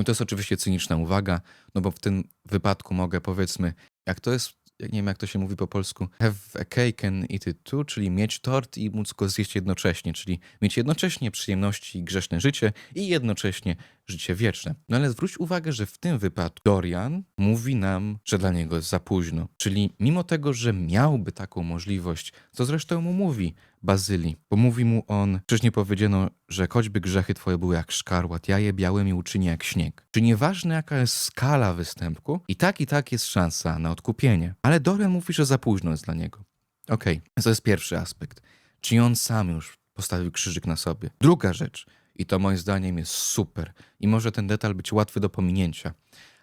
No to jest oczywiście cyniczna uwaga, no bo w tym wypadku mogę powiedzmy, jak to jest, nie wiem jak to się mówi po polsku, have a cake and eat it too, czyli mieć tort i móc go zjeść jednocześnie, czyli mieć jednocześnie przyjemności i grzeszne życie i jednocześnie życie wieczne. No ale zwróć uwagę, że w tym wypadku Dorian mówi nam, że dla niego jest za późno. Czyli mimo tego, że miałby taką możliwość, co zresztą mu mówi Bazylii, bo mówi mu on, przecież nie powiedziano, że choćby grzechy twoje były jak szkarłat, ja je białymi uczynię jak śnieg. Czy nieważne jaka jest skala występku, i tak i tak jest szansa na odkupienie. Ale Dorian mówi, że za późno jest dla niego. Okej, to jest pierwszy aspekt. Czy on sam już postawił krzyżyk na sobie? Druga rzecz, i to moim zdaniem jest super, i może ten detal być łatwy do pominięcia,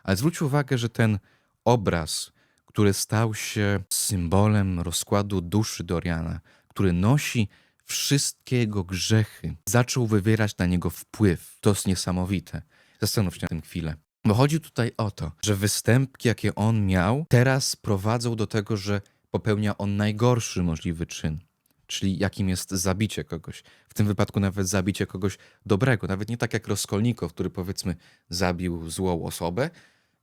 ale zwróć uwagę, że ten obraz, który stał się symbolem rozkładu duszy Doriana, który nosi wszystkie jego grzechy, zaczął wywierać na niego wpływ. To jest niesamowite. Zastanów się na tym chwilę. Bo chodzi tutaj o to, że występki, jakie on miał, teraz prowadzą do tego, że popełnia on najgorszy możliwy czyn. Czyli jakim jest zabicie kogoś. W tym wypadku nawet zabicie kogoś dobrego. Nawet nie tak jak Rozkolnikow, który powiedzmy zabił złą osobę.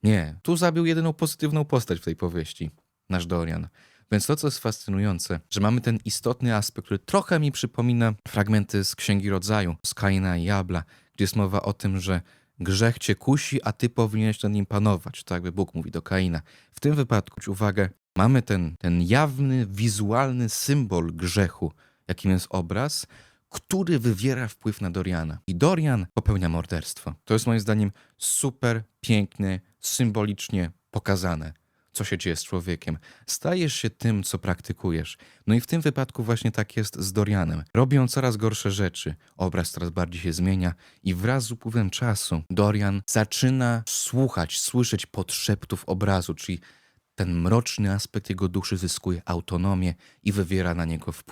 Nie, tu zabił jedyną pozytywną postać w tej powieści. Nasz Dorian. Więc to, co jest fascynujące, że mamy ten istotny aspekt, który trochę mi przypomina fragmenty z Księgi Rodzaju, z Kaina i Jabla, gdzie jest mowa o tym, że grzech cię kusi, a ty powinieneś nad nim panować. Tak jakby Bóg mówi do Kaina. W tym wypadku, uwagę, mamy ten, ten jawny, wizualny symbol grzechu, jakim jest obraz, który wywiera wpływ na Doriana. I Dorian popełnia morderstwo. To jest moim zdaniem super pięknie, symbolicznie pokazane co się dzieje z człowiekiem. Stajesz się tym, co praktykujesz. No i w tym wypadku właśnie tak jest z Dorianem. Robi on coraz gorsze rzeczy. Obraz coraz bardziej się zmienia i wraz z upływem czasu Dorian zaczyna słuchać, słyszeć podszeptów obrazu, czyli ten mroczny aspekt jego duszy zyskuje autonomię i wywiera na niego wpływ.